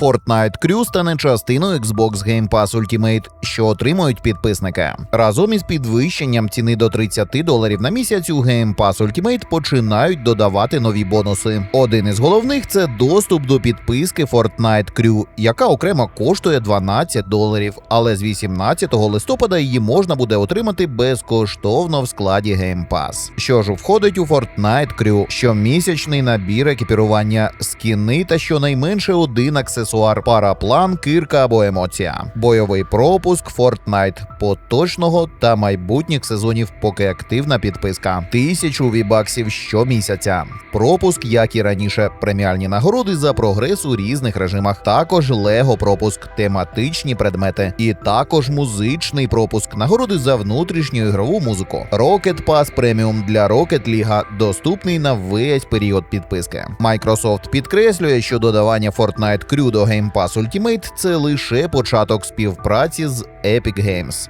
Fortnite Crew стане частиною Xbox Game Pass Ultimate, що отримують підписники. Разом із підвищенням ціни до 30 доларів на місяць у Game Pass Ultimate починають додавати нові бонуси. Один із головних це доступ до підписки Fortnite Crew, яка окремо коштує 12 доларів, але з 18 листопада її можна буде отримати безкоштовно в складі Game Pass. Що ж входить у Fortnite Crew, щомісячний набір екіпірування, скіни та щонайменше один аксесуар, параплан, кирка або емоція, бойовий пропуск Fortnite поточного та майбутніх сезонів, поки активна підписка, тисячу вібаксів щомісяця. Пропуск, як і раніше, преміальні нагороди за прогрес у різних режимах. Також Лего пропуск, тематичні предмети, і також музичний пропуск, нагороди за внутрішню ігрову музику. Rocket Pass Premium для Rocket League доступний на весь період підписки. Microsoft підкреслює, що додавання Fortnite Crew до Game Pass Ultimate – це лише початок співпраці з Epic Games.